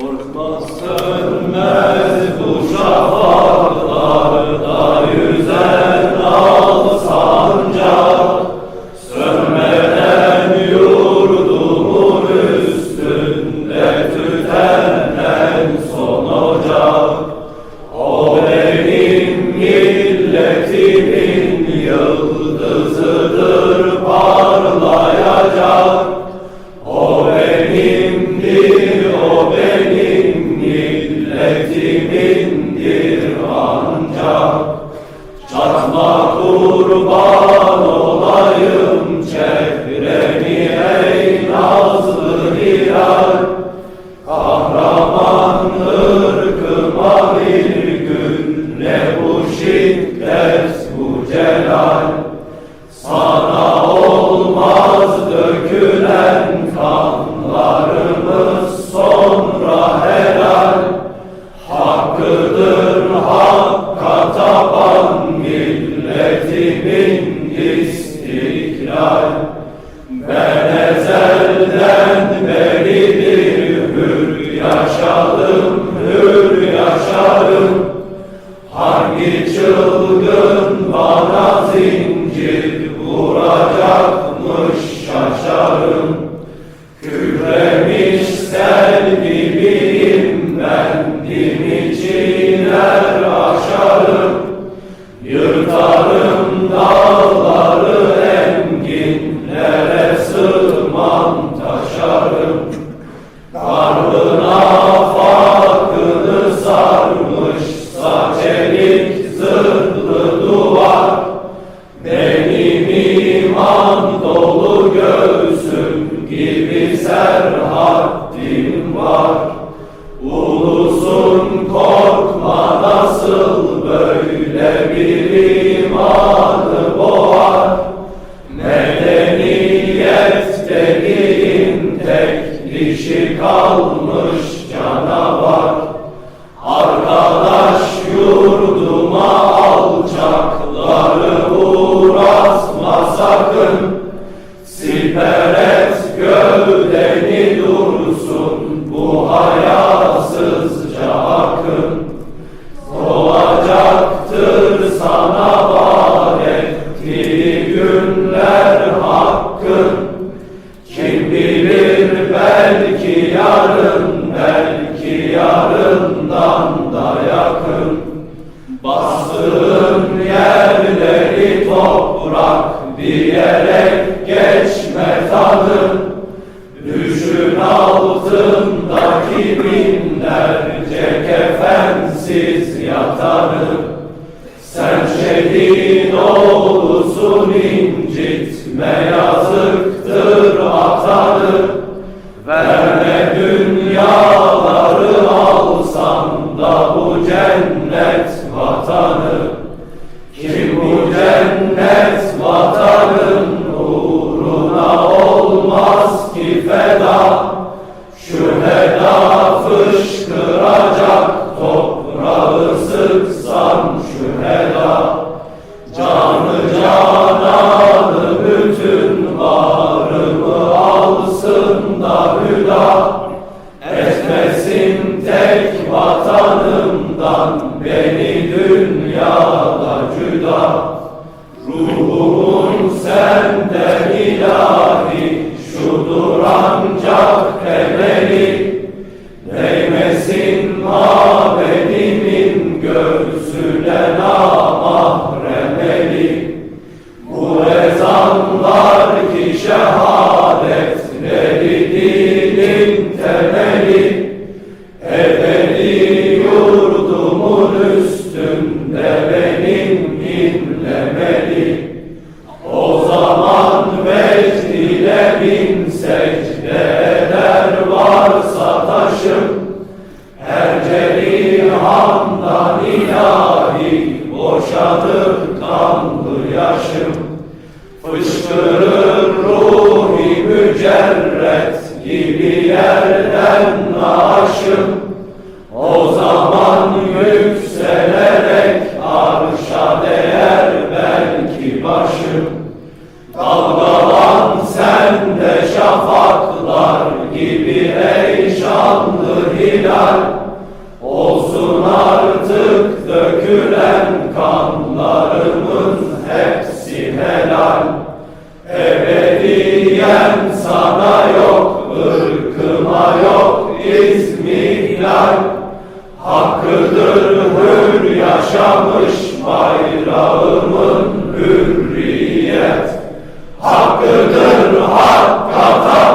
Korkmaz sönmez bu şafaklarda yüzen al sancak. Yurdumun üstünde tüten en O benim milletimin kimindir ancak. Çatma kurban olayım çek. yaşarım, hür yaşarım. Hangi çılgın bana zincir vuracakmış şaşarım. Kükremiş selvi bilim ben, dim içine aşarım. Olsun korkma. günler hakkın Kim bilir belki yarın belki yarından da yakın. Bastığın yerleri toprak diyerek geçme tadı Düşün altındaki binlerce kefensiz yatanı incitme yazıktır atanı Ruhum sende ilahi yaşadım kanlı yaşım. Fışkırır ruhi mücerret gibi yerden. Hakkıdır hür yaşamış bayrağımın hürriyet. Hakkıdır hakka taban